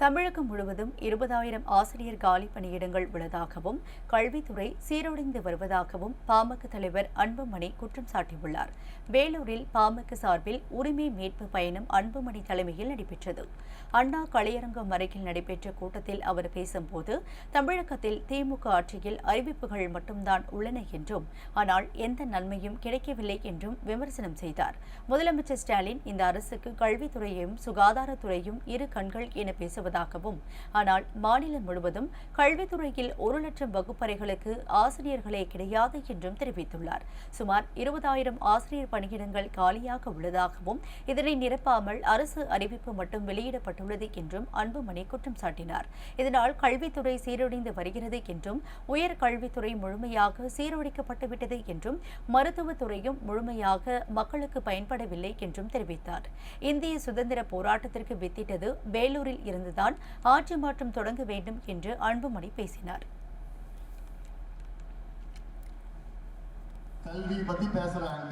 தமிழகம் முழுவதும் இருபதாயிரம் ஆசிரியர் காலி பணியிடங்கள் உள்ளதாகவும் கல்வித்துறை சீரழிந்து வருவதாகவும் பாமக தலைவர் அன்புமணி குற்றம் சாட்டியுள்ளார். வேலூரில் பாமக சார்பில் உரிமை மீட்பு பயணம் அன்புமணி தலைமையில் நடைபெற்றது. அண்ணா கலையரங்கம் அருகில் நடைபெற்ற கூட்டத்தில் அவர் பேசும்போது தமிழகத்தில் திமுக ஆட்சியில் அறிவிப்புகள் மட்டும்தான் உள்ளன என்றும் ஆனால் எந்த நன்மையும் கிடைக்கவில்லை என்றும் விமர்சனம் செய்தார். முதலமைச்சர் ஸ்டாலின் இந்த அரசுக்கு கல்வித்துறையையும் சுகாதாரத்துறையும் இரு கண்கள் என வருவதாகவும் ஆனால் மாநிலம் முழுவதும் கல்வித்துறையில் ஒரு லட்சம் வகுப்பறைகளுக்கு ஆசிரியர்களே கிடையாது என்றும் தெரிவித்துள்ளார். சுமார் இருபதாயிரம் ஆசிரியர் பணியிடங்கள் காலியாக உள்ளதாகவும் இதனை நிரப்பாமல் அரசு அறிவிப்பு மட்டும் வெளியிடப்பட்டுள்ளது என்றும் அன்புமணி குற்றம் சாட்டினார். இதனால் கல்வித்துறை சீரழிந்து வருகிறது என்றும் உயர் கல்வித்துறை முழுமையாக சீரழிக்கப்பட்டுவிட்டது என்றும் மருத்துவத்துறையும் முழுமையாக மக்களுக்கு பயன்படவில்லை என்றும் தெரிவித்தார். இந்திய சுதந்திர போராட்டத்திற்கு வித்திட்டது வேலூரில் இருந்தது இருந்துதான் ஆட்சி மாற்றம் தொடங்க வேண்டும் என்று அன்புமணி பேசினார். கல்வி பத்தி பேசுறாங்க.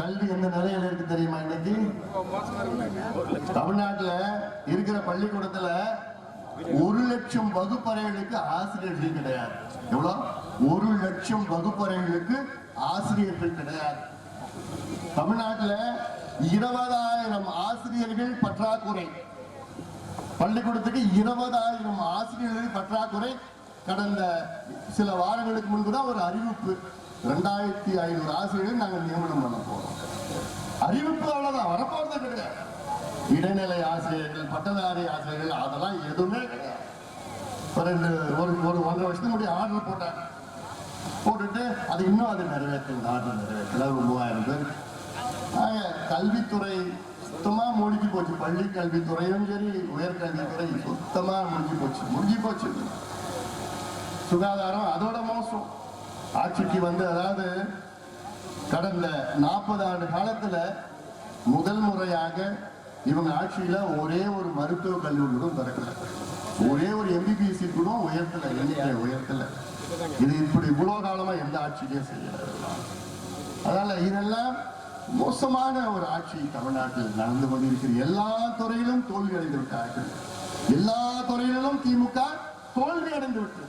கல்வி எந்த நிலையில இருக்கு தெரியுமா இன்னைக்கு? தமிழ்நாட்டுல இருக்கிற பள்ளிக்கூடத்துல ஒரு லட்சம் வகுப்பறைகளுக்கு ஆசிரியர்கள் கிடையாது. எவ்வளவு ஒரு லட்சம் வகுப்பறைகளுக்கு ஆசிரியர்கள் கிடையாது. தமிழ்நாட்டுல இருபதாயிரம் ஆசிரியர்கள் பற்றாக்குறை. பள்ளிக்கூடத்துக்கு இருபதாயிரம் ஆசிரியர்கள் பற்றாக்குறை கடந்த சில வாரங்களுக்கு முன்பு தான் ஒரு அறிவிப்பு. ரெண்டாயிரத்தி ஐநூறு ஆசிரியர்கள் நாங்கள் நியமனம் பண்ண போறோம். அறிவிப்பு அவ்வளவுதான். வரப்போறது கிடையாது. இடைநிலை ஆசிரியர்கள் பட்டதாரி ஆசிரியர்கள் அதெல்லாம் எதுவுமே கிடையாது. ஒரு ரெண்டு ஒரு ஒரு ஒன்றரை வருஷத்துக்கு முன்னாடி ஆர்டர் போட்டாங்க. போட்டுட்டு அது இன்னும் அது நிறைவேற்ற ஆர்டர் நிறைவேற்றல. ஒரு மூவாயிரம் பேர் ஆக, கல்வித்துறை சுத்தமா முடிஞ்சு போச்சு. பள்ளி கல்வித்துறையும் சரி உயர்கல்வித்துறை சுத்தமா முடிஞ்சு போச்சு. முடிஞ்சு போச்சு. சுகாதாரம் அதோட மோசம். ஆட்சிக்கு வந்து அதாவது கடந்த நாற்பது ஆண்டு காலத்துல முதல் முறையாக இவங்க ஆட்சியில ஒரே ஒரு மருத்துவ கல்லூரி கூட திறக்கல. ஒரே ஒரு எம்பிபிஎஸ்சி கூட உயர்த்தல. எண்ணிக்கை உயர்த்தல. இது இப்படி இவ்வளவு காலமா எந்த ஆட்சியிலையும் செய்யல. அதனால இதெல்லாம் மோசமான ஒரு ஆட்சி தமிழ்நாட்டில் நடந்து கொண்டிருக்கிற எல்லா துறையிலும் தோல்வி அடைந்து விட்டார்கள். எல்லா துறையிலும் திமுக தோல்வி அடைந்து விட்டது.